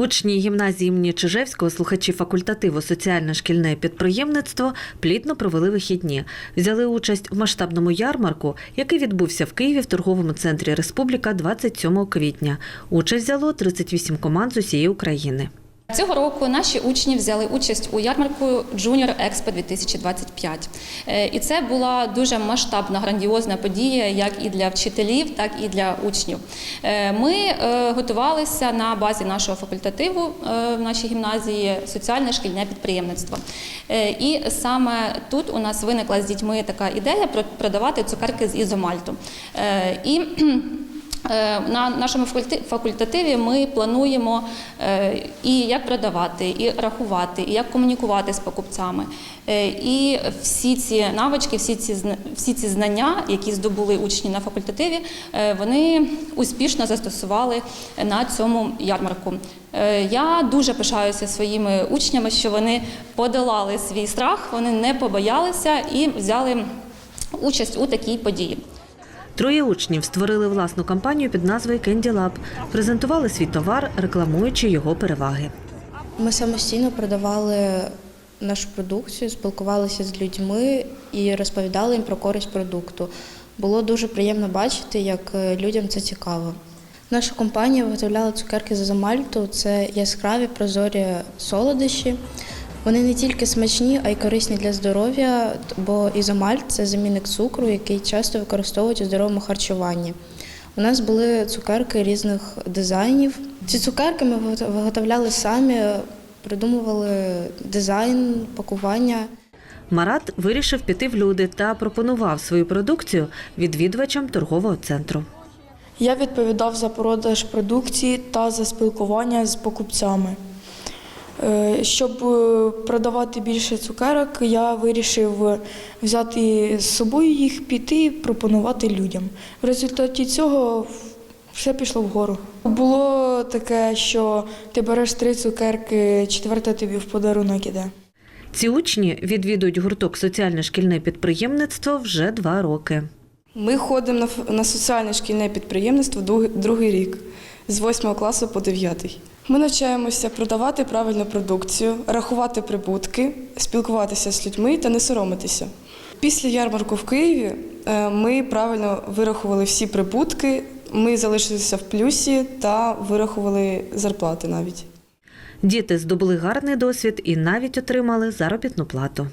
Учні гімназії імені Чижевського, слухачі факультативу соціальне шкільне підприємництво плідно провели вихідні. Взяли участь в масштабному ярмарку, який відбувся в Києві в торговому центрі Республіка 27 квітня. Участь взяло 38 команд з усієї України. Цього року наші учні взяли участь у ярмарку Junior Expo 2025. Е, І це була дуже масштабна, грандіозна подія, як і для вчителів, так і для учнів. Е, Ми е, готувалися на базі нашого факультативу в нашій гімназії соціальне шкільне підприємництво. І саме тут у нас виникла з дітьми така ідея про- продавати цукерки з ізомальту. І На нашому факультативі ми плануємо е, і як продавати, і рахувати, і як комунікувати з покупцями. Е, І всі ці навички, всі ці всі ці знання, які здобули учні на факультативі, е, вони успішно застосували на цьому ярмарку. Е, Я дуже пишаюся своїми учнями, що вони подолали свій страх, вони не побоялися і взяли участь у такій події. Троє учнів створили власну кампанію під назвою Candy Lab. Презентували свій товар, рекламуючи його переваги. Ми самостійно продавали нашу продукцію, спілкувалися з людьми і розповідали їм про користь продукту. Було дуже приємно бачити, як е, людям це цікаво. Наша компанія виготовляла цукерки з Азомальту. Це яскраві прозорі солодощі. Вони не тільки смачні, а й корисні для здоров'я, бо ізомальт це замінник цукру, який часто використовують у здоровому харчуванні. У нас були цукерки різних дизайнів. Ці цукерки ми виготовляли самі, придумували дизайн, пакування. Марат вирішив піти в люди та пропонував свою продукцію відвідувачам торгового центру. Я відповідав за продаж продукції та за спілкування з покупцями. Е, Щоб е, продавати більше цукерок, я вирішив взяти з собою їх, піти і пропонувати людям. В результаті цього все пішло вгору. Було таке, що ти береш три цукерки, четверта тобі в подарунок іде. Ці учні відвідують гурток соціальне шкільне підприємництво вже два роки. Ми ходимо на, соціальне шкільне підприємництво друг- другий рік з 8 класу по 9. Ми навчаємося продавати правильну продукцію, рахувати прибутки, спілкуватися з людьми та не соромитися. Після ярмарку в Києві е, ми правильно вирахували всі прибутки, ми залишилися в плюсі та вирахували зарплати навіть. Діти здобули гарний досвід і навіть отримали заробітну плату.